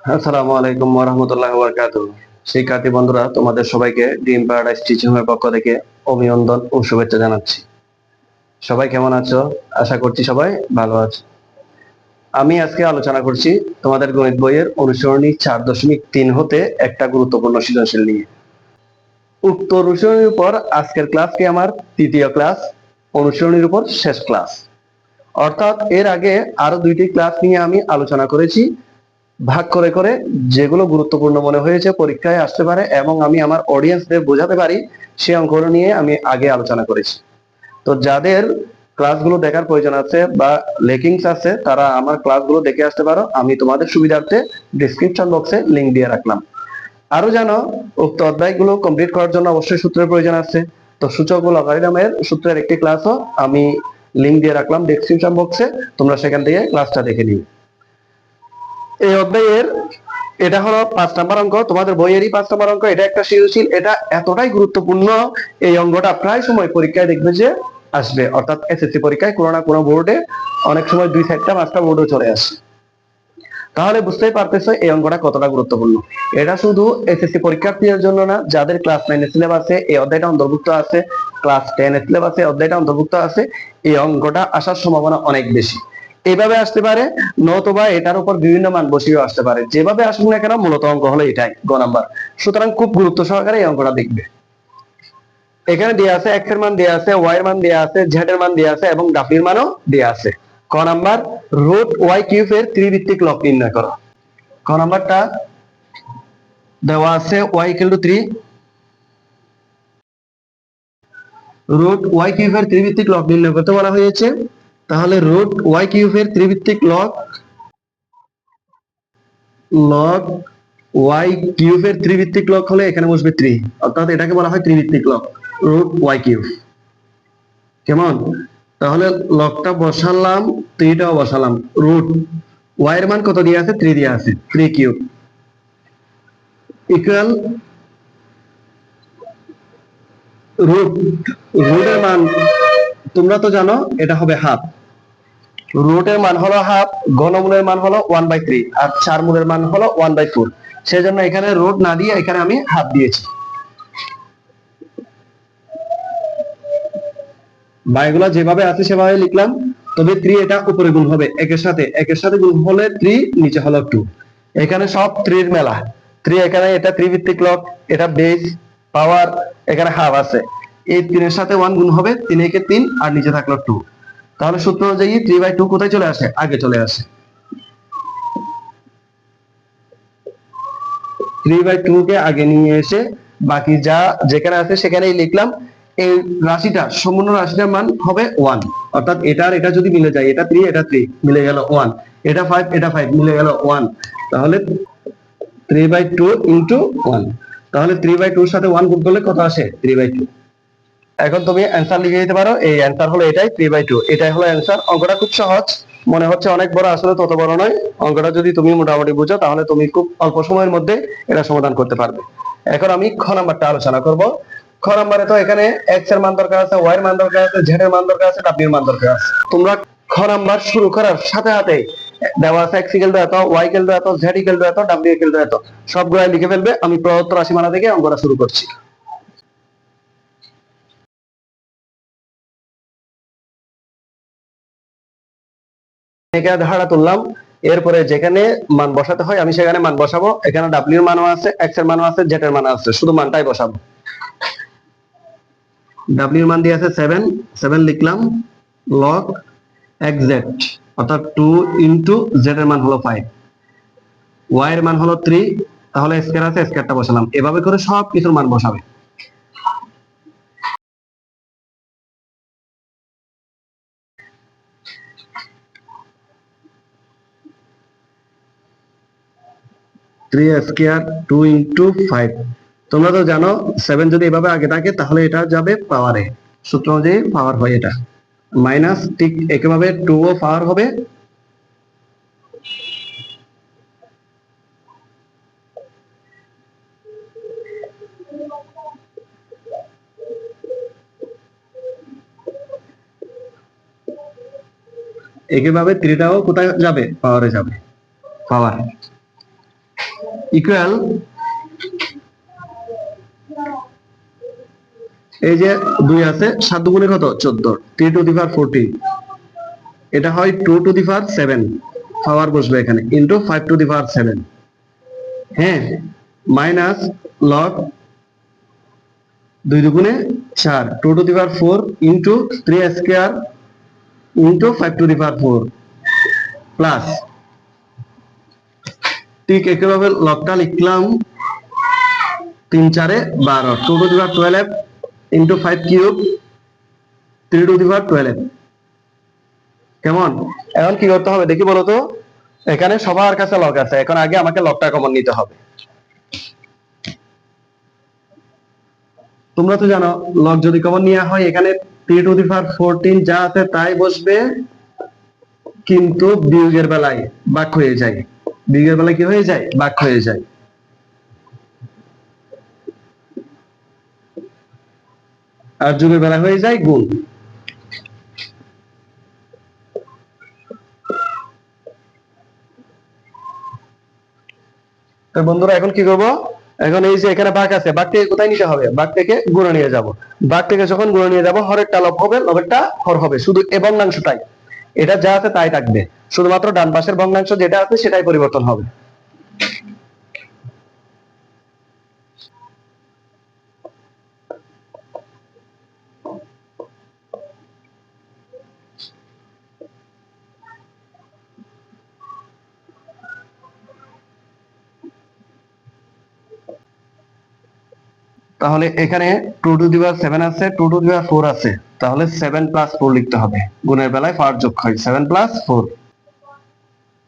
আসসালামু আলাইকুম ওরহমতুল্লাহ বরকাত শিক্ষার্থী বন্ধুরা, তোমাদের সবাইকে ড্রিম প্যারাডাইস টিচিং এর পক্ষ থেকে অভিনন্দন ও শুভেচ্ছা জানাচ্ছি। সবাই কেমন আছো? আশা করছি সবাই ভালো আছো। আমি আজকে আলোচনা করছি তোমাদের গণিত বইয়ের অনুসরণী চার দশমিক তিন হতে একটা গুরুত্বপূর্ণ সৃজনশীল নিয়ে। উক্ত অনুসরণীর উপর আজকের ক্লাসটি আমার? তৃতীয় ক্লাস অনুসরণীর উপর শেষ ক্লাস অর্থাৎ এর আগে আরও দুইটি ক্লাস নিয়ে আমি আলোচনা করেছি। ভাগ করে করে যেগুলো গুরুত্বপূর্ণ মনে হয়েছে পরীক্ষায় আসতে পারে এবং আমি আমার অডিয়েন্সদের বোঝাতে পারি সেই অঙ্কগুলো নিয়ে আমি আগে আলোচনা করেছি। তো যাদের ক্লাসগুলো দেখার প্রয়োজন আছে বা লেকিংস আছে, তারা আমার ক্লাসগুলো দেখে আসতে পারো। আমি তোমাদের সুবিধার্থে ডিসক্রিপশন বক্সে লিংক দিয়ে রাখলাম। আরও জানো, উক্ত অধ্যায়গুলো কমপ্লিট করার জন্য অবশ্যই সূত্রের প্রয়োজন আছে। তো সূচক ও লগারিদমের সূত্রের একটি ক্লাসও আমি লিংক দিয়ে রাখলাম ডেসক্রিপশন বক্সে তোমরা সেখান থেকে ক্লাসটা দেখে নিও। এই অধ্যায়ের, এটা হলো পাঁচ নাম্বার অঙ্ক, তোমাদের বইয়েরই পাঁচ নাম্বার অঙ্ক, এটা একটা সৃজনশীল, এটা এতটাই গুরুত্বপূর্ণ, এই অঙ্কটা প্রায় সময় পরীক্ষায় দেখবে যে আসবে, অর্থাৎ এসএসসি পরীক্ষায় কোনো না কোনো বোর্ডে অনেক সময় দুই চারটা, পাঁচটা বোর্ডও চলে আসে। তাহলে বুঝতেই পারতেছো এই অঙ্কটা কতটা গুরুত্বপূর্ণ। এটা শুধু এসএসসি পরীক্ষার্থীদের জন্য না, যাদের ক্লাস নাইনের সিলেবাসে এই অধ্যায়টা অন্তর্ভুক্ত আছে ক্লাস টেন সিলেবাসে অধ্যায়টা অন্তর্ভুক্ত আছে, এই অঙ্কটা আসার সম্ভাবনা অনেক বেশি। এইভাবে আসতে পারে, নতুবা এটার উপর বিভিন্ন মান বসিয়েও আসতে পারে। যেভাবে আসুক না কেন, মূলত অঙ্ক হলো এটাই, গ নাম্বার। সুতরাং খুব গুরুত্ব সহকারে এই অঙ্কটা দেখবে। এখানে দেওয়া আছে এক্সের মান দেওয়া আছে ওয়াই এর মান দেওয়া আছে জেড এর মান দেওয়া আছে, এবং ডাব্লিউ এর মানও দেওয়া আছে। ক নাম্বার, রুট ওয়াই কিউব এর ত্রিভিত্তিক লব নির্ণয় করো। ক নাম্বারটা দেওয়া আছে Y equal to three root Y cube এর ত্রিভিত্তিক লব নির্ণয় করতে বলা হয়েছে। তাহলে রুট ওয়াই কিউবের ত্রিভিত্তিক লগ লগ ওয়াই কিউবের ত্রিভিত্তিক লগ হলে এখানে বসবে থ্রি অর্থাৎ এটাকে বলা হয় ত্রিভিত্তিক লগ রুট ওয়াই কিউব কেমন? তাহলে লগটা বসালাম থ্রিটাও বসালাম রুট ওয়াই এর মান কত দিয়ে আছে? থ্রি দিয়ে আছে থ্রি কিউব ইকুয়াল রুট রুটের মান, তোমরা তো জানো, এটা হবে হাফ রুটের মান হলো হাফ ঘনমূলের মান হলো ওয়ান বাই থ্রি আর চার মূলের মান হলো ওয়ান বাই ফোর সেজন্য এখানে রুট না দিয়ে এখানে আমি হাফ দিয়েছি। বা যেভাবে আছে সেভাবে লিখলাম, তবে থ্রি এটা উপরে গুণ হবে, একের সাথে একের সাথে গুণ হলে থ্রি নিচে হলো টু এখানে সব থ্রির মেলা। থ্রি এখানে, এটা থ্রি ভিত্তিক লক এটা বেস পাওয়ার এখানে হাফ আছে। এই তিনের সাথে ওয়ান গুণ হবে, তিন একে তিন আর নিচে থাকল টু তাহলে সূত্র অনুযায়ী থ্রি বাই টু কোথায় চলে আসে? আগে চলে আসে। থ্রি বাই টু কে আগে নিয়ে এসে বাকি যা যেখানে আছে সেখানেই লিখলাম। এই রাশিটা, সম্পূর্ণ রাশিটার মান হবে ওয়ান অর্থাৎ এটা আর এটা যদি মিলে যায়, এটা থ্রি এটা থ্রি মিলে গেল ওয়ান এটা ফাইভ এটা ফাইভ মিলে গেল ওয়ান তাহলে three by two into one তাহলে থ্রি বাই টুর সাথে ওয়ান গুণ করলে কত আসে? থ্রি বাই টু এখন তুমি অ্যান্সার লিখে দিতে পারো। এই অ্যান্সার হলো এটাই থ্রি বাই টু এটাই হলো অ্যান্সার অঙ্কটা খুব সহজ। মনে হচ্ছে অনেক বড়, আসলে তত বড় নয়। অঙ্কটা যদি তুমি মোটামুটি বুঝো, তাহলে তুমি খুব অল্প সময়ের মধ্যে এটা সমাধান করতে পারবে। এখন আমি খ নাম্বারটা আলোচনা করব। খ নাম্বারে তো এখানে এক্সের মান দরকার আছে ওয়াই এর মান দরকার আছে জেড এর মান দরকার আছে ডাব্লিউ এর মান দরকার আছে। তোমরা খ নাম্বার শুরু করার সাথে সাথে দেওয়া আছে এক্স ইকুয়াল টু এত ওয়াই ইকুয়াল টু এত জেড ইকুয়াল টু এত ডাব্লিউ ইকুয়াল টু এত। সবগুলাই লিখে ফেলবে। আমি প্রদত্ত রাশিমালা থেকে অঙ্কটা শুরু করছি। এখানে ধারা তুললাম। এরপরে যেখানে মান বসাতে হয়, আমি সেখানে মান বসাবো। এখানে ডাব্লিউ মানও আছে এক্সের মানও আছে আছে। শুধু মানটাই বসাবো। ডাব্লিউ এর মান দিয়ে আছে সেভেন সেভেন লিখলাম লগ এক্স জেড অর্থাৎ টু ইন্টু জেড এর মান হলো ফাইভ ওয়াই এর মান হলো থ্রি তাহলে স্কয়ার আছে স্কয়ারটা বসালাম। এভাবে করে সব কিছুর মান বসাবে। Three square two into five তোমরা তো জানো সেভেন যদি এভাবে আগে থাকে, তাহলে এটা যাবে পাওয়ারে সূত্র অনুযায়ী পাওয়ার হয় এটা। মাইনাস ঠিক একইভাবে টু ও পাওয়ার হবে। একইভাবে থ্রিটাও কোথায় যাবে? পাওয়ারে যাবে। পাওয়ার ইকুয়াল এই যে দুই আছে, সাত দুগুণে কত? চোদ্দ। Three two the power fourteen এটা হয় two two the power seven power বসবে এখানে। Into five two the power seven হ্যাঁ? মাইনাস লগ দুই দুগুণে চার। Two two the power four into three square into five two the power four plus ঠিক একইভাবে লগটা লিখলাম তিন চারে বারো। Two two the twelve into five cube three two the twelve কেমন? এখন কি করতে হবে দেখি বলো তো? এখানে সবার কাছে লগ আছে, এখন আগে আমাকে লগটা কমন নিতে হবে। তোমরা তো জানো লক যদি কমন নেওয়া হয়, এখানে three to the power fourteen যা আছে তাই বসবে, কিন্তু বিয়োগের বেলায় বাক হয়ে যায়। বিয়োগের বেলা কি হয়ে যায়? বাক হয়ে যায়। আর যুগের বেলা হয়ে যায় গুণ বন্ধুরা, এখন কি করব? এখন এই যে এখানে বাঘ আছে, বাঘ থেকে কোথায় নিতে হবে? বাঘ থেকে গুণে নিয়ে যাব। বাঘ থেকে যখন গুণে নিয়ে যাব হরেরটা লব হবে, লবেরটা হর হবে, শুধু এ ভগ্নাংশটাই এটা যা আছে তাই থাকবে। শুধুমাত্র ডান পাশের ভগ্নাংশ যেটা আছে সেটাই পরিবর্তন হবে। তাহলে এখানে two to the power seven আছে two to the power four আছে। তাহলে সেভেন প্লাস ফোর লিখতে হবে। গুণের বেলায় ফার যোগ হয় seven plus four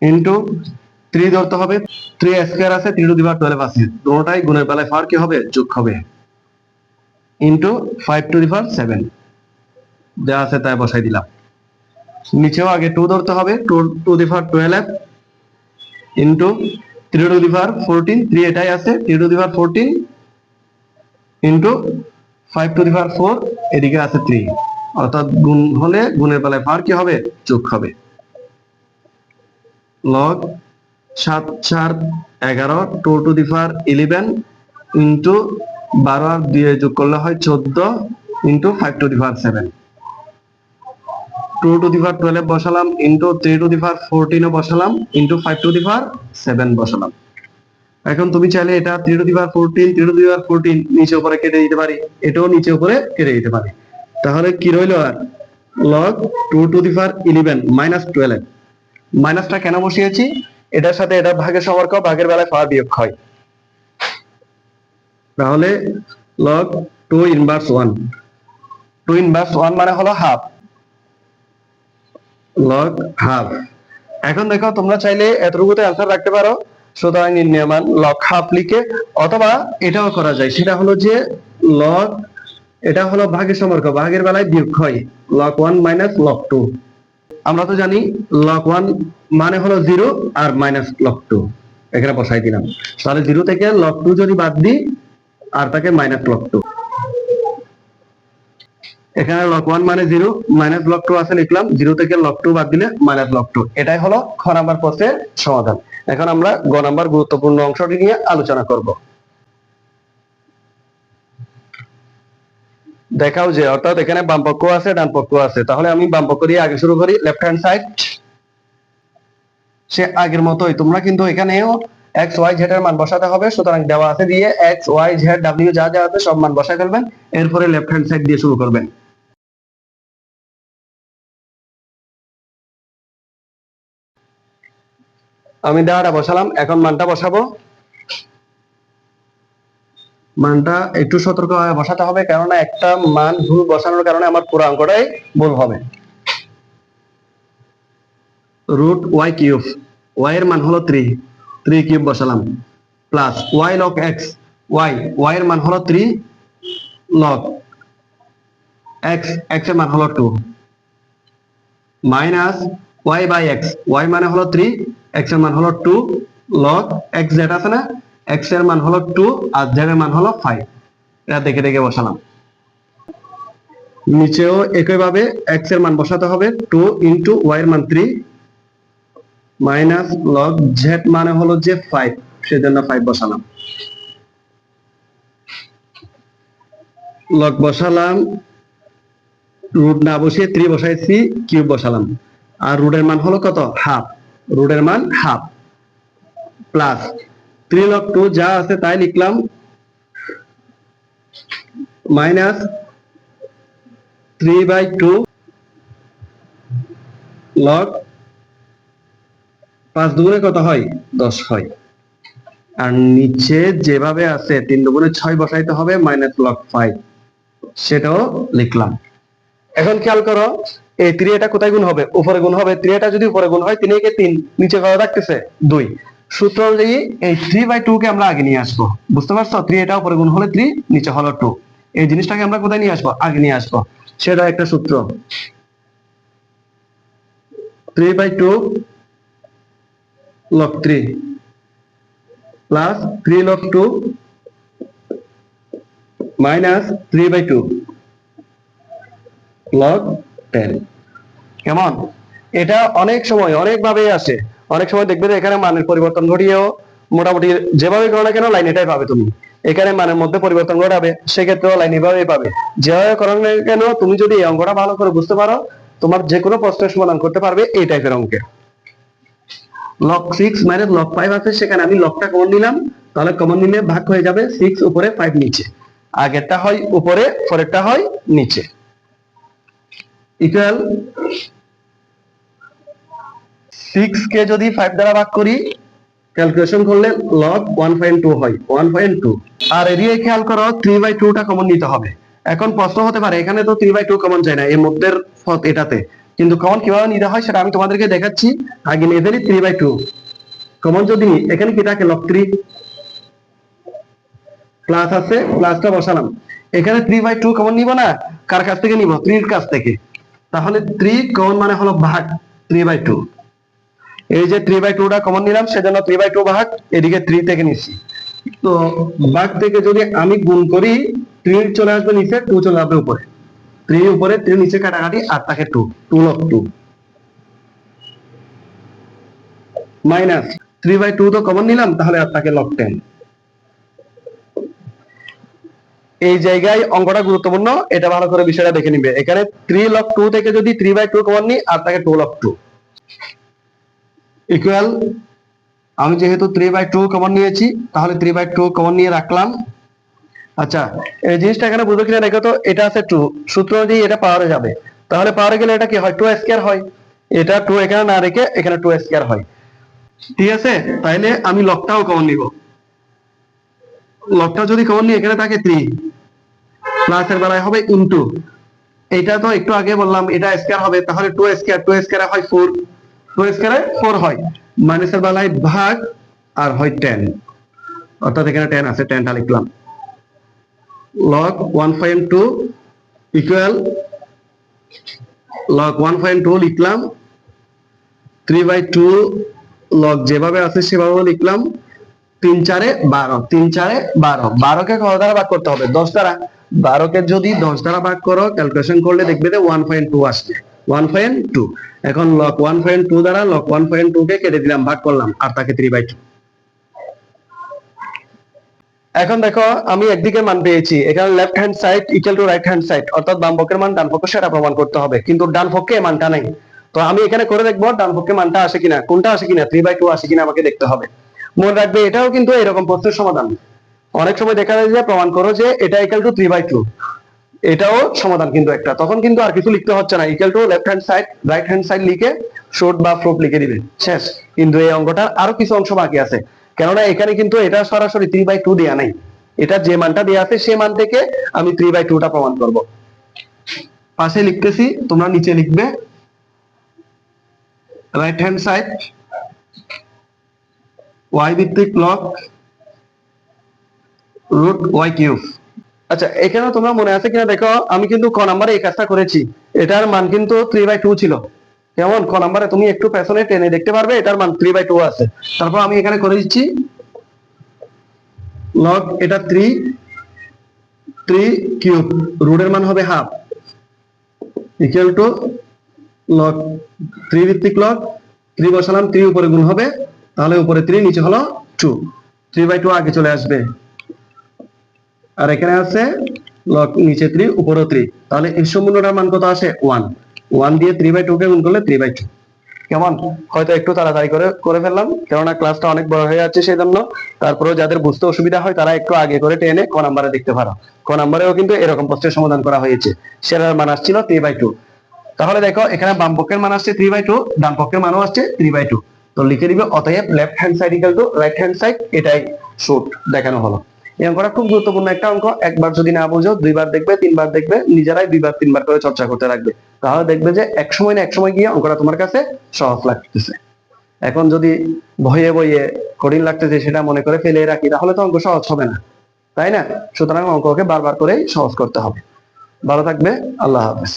into three ধরতে হবে। থ্রি স্কোয়ার আছে three two the power twelve আছে। দুটোটাই গুণের বেলায় ফার কি হবে? যোগ হবে। Into five two the power seven যা আছে তাই বসাই দিলাম। নিচেও আগে টু ধরতে হবে। Two two the power twelve into three two the power fourteen three এটাই আছে three two the power fourteen into five two the power four এদিকে আছে থ্রি অর্থাৎ গুণ হলে গুণের বেলায় পাওয়ার কি হবে? যোগ হবে। লগ সাত, চার, এগারো two two the power eleven into বারো আর দিয়ে যোগ করলে হয় চোদ্দ into five two the power seven two two the power twelve বসালাম into three two the power ফোরটিনও বসালাম into five two the power seven বসালাম। এখন তুমি চাইলে এটা three two the power fourteen three two the power fourteen নিচে উপরে কেটে দিতে পারি। এটাও নিচে উপরে কেটে দিতে পারি। তাহলে কি রইল আর? Log two to the power eleven minus twelve মাইনাসটা কেন বসিয়েছি? এটার সাথে এটা ভাগের সম্পর্ক, ভাগের বেলায় পাওয়ার বিয়োগ হয়। তাহলে log two inverse one two inverse one মানে হলো হাফ লগ হাফ এখন দেখো, তোমরা চাইলে এতটুকুতে অ্যান্সার রাখতে পারো। সুতরাং নির্ণয় মান লগ হাফ লিখে, অথবা এটাও করা যায়। সেটা হলো যে লগ এটা হলো ভাগের সম্পর্ক, ভাগের বেলায় বিয়োগ হয়। Log one minus log two আমরা তো জানি লক ওয়ান মানে হলো জিরো আর মাইনাস লক টু এখানে বসাই দিলাম। তাহলে জিরো থেকে লক টু যদি বাদ দিই, আর তাকে মাইনাস লক টু এখানে লগ ওয়ান মানে জিরো মাইনাস লগ টু আছে লিখলাম জিরো থেকে লগ টু বাদ দিলে মাইনাস লগ টু এটাই হলো খ নাম্বার প্রশ্নের সমাধান। এখন আমরা গ নাম্বার গুরুত্বপূর্ণ অংশটি নিয়ে আলোচনা করব। দেখাও যে, অর্থাৎ এখানে বাম পক্ষ আছে ডান পক্ষ আছে। তাহলে আমি বাম পক্ষ দিয়ে আগে শুরু করি লেফট হ্যান্ড সাইড সে আগের মতোই, তোমরা কিন্তু এখানেও এক্স ওয়াই জেড এর মান বসাতে হবে, সুতরাং দেওয়া আছে দিয়ে এক্স ওয়াই জেড ডাব্লিউ যা যা আছে সব মান বসায় ফেলবেন। এরপরে লেফট হ্যান্ড সাইড দিয়ে শুরু করবেন। আমি দেওয়াটা বসালাম, এখন মানটা বসাবো। মানটা একটু সতর্কভাবে বসাতে হবে, কেননা একটা মান ভুল বসানোর কারণে আমার পুরো অঙ্কটাই ভুল হবে। রুট ওয়াই কিউব, ওয়াই এর মান হলো থ্রি থ্রি কিউব বসালাম, plus Y log X, Y Y এর মান হলো থ্রি লক এক্স এক্সের মান হলো two, minus Y by X, Y মানে হলো থ্রি এক্সের মান হলো টু লগ এক্স জেড আছে না? এক্সের মান হলো টু আর জেড এর মান হলো ফাইভ এটা দেখে দেখে বসালাম। নিচেও একইভাবে এক্সের মান বসাতে হবে টু ইন্টু ওয়াই এর মান থ্রি মাইনাস লগ জেড মানে হলো যে ফাইভ সেজন্য ফাইভ বসালাম। লগ বসালাম রুট না বসিয়ে থ্রি বসাইছি কিউব বসালাম। আর রুটের মান হলো কত? হাফ রুটের মান half plus three log two যা আছে তাই লিখলাম minus three by two log পাঁচ দুগুণে কত হয়? দশ হয়। আর নিচে যেভাবে আছে, তিন দুগুণে ছয় বসাইতে হবে মাইনাস লগ ফাইভ সেটাও লিখলাম। এখন খেয়াল করো এই থ্রি এটা কোথায় গুণ হবে? উপরে গুণ হবে। থ্রি এটা যদি উপরে গুণ হয় তিন একে তিন, নিচে কত থাকতেছে? দুই। সূত্র অনুযায়ী এই থ্রি বাই টু কে আমরা আগে নিয়ে আসব। বুঝতে পারছ? থ্রি এটা উপরে গুণ হলে থ্রি নিচে হলো টু এই জিনিসটাকে আমরা কোথায় নিয়ে আসব? আগে নিয়ে আসব। সেটা একটা সূত্র। Three by two log three plus three log two minus three by two log ten কেমন এটা অনেক সময় অনেক ভাবে আসে অনেক সময় দেখবে যে এখানে মানের পরিবর্তন ঘটিয়েও মোটামুটি যেভাবে করো না কেন লাইন এটাই পাবে তুমি। এখানে মানের মধ্যে পরিবর্তন ঘটাবে, সেক্ষেত্রেও লাইন এভাবেই পাবে। যেভাবে করো না কেন, তুমি যদি এই অঙ্কটা ভালো করে বুঝতে পারো, তোমার যে কোনো প্রশ্নের সমাধান করতে পারবে এই টাইপের অঙ্কে। Log six minus log five আছে, সেখানে আমি লকটা কমন নিলাম, তাহলে কমন নিলে ভাগ হয়ে যাবে সিক্স উপরে ফাইভ নিচে। আগেরটা হয় উপরে, পরেরটা হয় নিচে। ইকুয়াল সিক্স কে যদি ফাইভ দ্বারা ভাগ করি ক্যালকুলেশন করলে লগ ওয়ান পয়েন্ট টু হয় ওয়ান পয়েন্ট টু আর এদিকে খেয়াল করো থ্রি বাই টুটা কমন নিতে হবে। এখন প্রশ্ন হতে পারে, এখানে তো থ্রি বাই টু কমন যায় না এর মধ্যের এটাতে। কিন্তু কমন কীভাবে নিতে হয় সেটা আমি তোমাদেরকে দেখাচ্ছি। আগে নিয়ে থ্রি বাই টু কমন যদি এখানে কি থাকে? লগ থ্রি প্লাস আছে প্লাসটা বসালাম। এখানে থ্রি বাই টু কমন নিব না? কার কাছ থেকে নিব? থ্রির কাছ থেকে। তাহলে থ্রি কমন মানে হলো ভাগ থ্রি বাই টু এই যে থ্রি বাই টুটা কমন নিলাম, সেজন্য থ্রি বাই টু ভাগ এদিকে থ্রি থেকে নিচ্ছি তো ভাগ থেকে যদি আমি গুণ করি থ্রি চলে আসবে নিচে টু চলে আসবে উপরে। থ্রি উপরে থ্রি নিচে কাটাকাটি, আর থাকে two two log two minus three by two তো কমন নিলাম, তাহলে আর থাকে লক টেন এই জায়গায় অঙ্কটা গুরুত্বপূর্ণ, এটা ভালো করে বিষয়টা দেখে নিবে। এখানে থ্রি লক টু থেকে যদি থ্রি বাই টু কমন নিই, আর থাকে টু লক টু ইকুয়াল আমি যেহেতু থ্রি বাই টু কমন নিয়েছি, তাহলে থ্রি বাই টু কমন নিয়ে রাখলাম। আচ্ছা এই জিনিসটা এখানে বুঝো কিনা দেখো তো, এটা আছে টু সূত্র অনুযায়ী এটা পাওয়ারে যাবে। তাহলে পাওয়ারে গেলে এটা কি হয়? টু স্কয়ার হয়। এটা টু এখানে না রেখে এখানে টু স্কয়ার হয়। ঠিক আছে? তাইলে আমি লকটাও কমন নিব। লকটা যদি কমন নিই এখানে থাকে থ্রি প্লাসের বেলায় হবে ইনটু এটা তো একটু আগে বললাম, এটা স্কয়ার হবে, তাহলে টু স্কয়ার টু স্কয়ারে হয় ফোর টু স্কয়ারে ফোর হয় মাইনাসের বেলায় ভাগ, আর হয় টেন অর্থাৎ এখানে টেন আছে টেনটা লিখলাম। log 1.2 ইকুয়াল log 1.2 লিখলাম 3 বাই 2 log যেভাবে আছে সেভাবে লিখলাম তিন চারে বারো, তিন চারে বারো। বারো কে কত দ্বারা ভাগ করতে হবে? দশ দ্বারা। বারো কে যদি দশ দ্বারা ভাগ করো ক্যালকুলেশন করলে দেখবে যে ওয়ান পয়েন্ট টু আসবে ওয়ান পয়েন্ট টু এখন লক ওয়ান পয়েন্ট টু দ্বারা লক ওয়ান পয়েন্ট টু কে কেটে দিলাম, ভাগ করলাম, আর তাকে থ্রি বাই টু এখন দেখো, আমি একদিকে মান পেয়েছি। এখানে left hand side equal to right hand side অর্থাৎ বাম পক্ষের মান, ডান পক্ষে সেটা প্রমাণ করতে হবে। কিন্তু ডান পক্ষে মানটা নেই। তো আমি এখানে করে দেখব, ডান পক্ষে মানটা আসে কিনা, কোনটা আসে কিনা থ্রি বাই টু আসে কিনা আমাকে দেখতে হবে। মনে রাখবে, এটাও কিন্তু এরকম প্রশ্নের সমাধান। অনেক সময় দেখা যায় যে প্রমাণ করো যে এটা equal to three by two এটাও সমাধান কিন্তু একটা। তখন কিন্তু আর কিছু লিখতে হচ্ছে না। Equal to left hand side right hand side লিখে শর্ট বা ফ্রুট লিখে দিবে। শেষ। কিন্তু এই অঙ্কটার আরও কিছু অংশ বাকি আছে। কেননা এখানে কিন্তু এটা সরাসরি থ্রি বাই টু দেওয়া নাই। এটা যে মানটা দেওয়া আছে, সে মান থেকে আমি থ্রি বাই টুটা প্রমাণ করব। পাশে লিখতেছি, তোমরা নিচে লিখবে। রাইট হ্যান্ড সাইড ওয়াই ভিত্তিক লক রুট ওয়াই কিউব আচ্ছা এখানে তোমরা মনে আছে কিনা দেখো? আমি কিন্তু ক নাম্বারে এই কাজটা করেছি। এটার মান কিন্তু থ্রি বাই টু ছিল। কেমন? ক নাম্বারে তুমি একটু পেছনে টেনে দেখতে পারবে, এটার মান থ্রি বাই টু আছে। তারপর আমি এখানে করে দিচ্ছি। লগ এটা থ্রি থ্রি কিউব রুটের মান হবে half equal to log three ভিত্তিক লগ থ্রি বসালাম থ্রি উপরে গুণ হবে। তাহলে উপরে থ্রি নিচে হলো টু থ্রি বাই টু আগে চলে আসবে। আর এখানে আছে নিচে থ্রি উপরে থ্রি তাহলে এই সম্পূর্ণটার মান কত আসে? ওয়ান ওয়ান দিয়ে থ্রি বাই টু কে গুণ করলে থ্রি বাই টু কেমন? হয়তো একটু তাড়াতাড়ি করে করে ফেললাম, কেননা ক্লাসটা অনেক বড় হয়ে যাচ্ছে সেই জন্য তারপরেও যাদের বুঝতে অসুবিধা হয়, তারা একটু আগে করে টেনে ক নাম্বারে দেখতে পারো। ক নাম্বারেও কিন্তু এরকম প্রশ্নের সমাধান করা হয়েছে। সেটার মান আসছিল থ্রি বাই টু তাহলে দেখো, এখানে বাম পক্ষের মান আসছে থ্রি বাই টু ডান পক্ষের মানও আসছে থ্রি বাই টু তো লিখে দিবে অতএব left hand side equal to right hand side এটাই শুট দেখানো হলো। এই অঙ্কটা খুব গুরুত্বপূর্ণ একটা অঙ্ক। একবার যদি না বুঝো, দুইবার দেখবে, তিনবার দেখবে, নিজেরাই দুইবার, তিনবার করে চর্চা করতে লাগবে। তাহলে দেখবে যে এক সময় না এক সময় গিয়ে অঙ্কটা তোমার কাছে সহজ লাগতেছে। এখন যদি ভয়ে বইয়ে কঠিন লাগতেছে সেটা মনে করে ফেলে রাখি, তাহলে তো অঙ্ক সহজ হবে না। তাই না? সুতরাং অঙ্ককে বারবার করেই সহজ করতে হবে। ভালো থাকবে, আল্লাহ হাফেজ।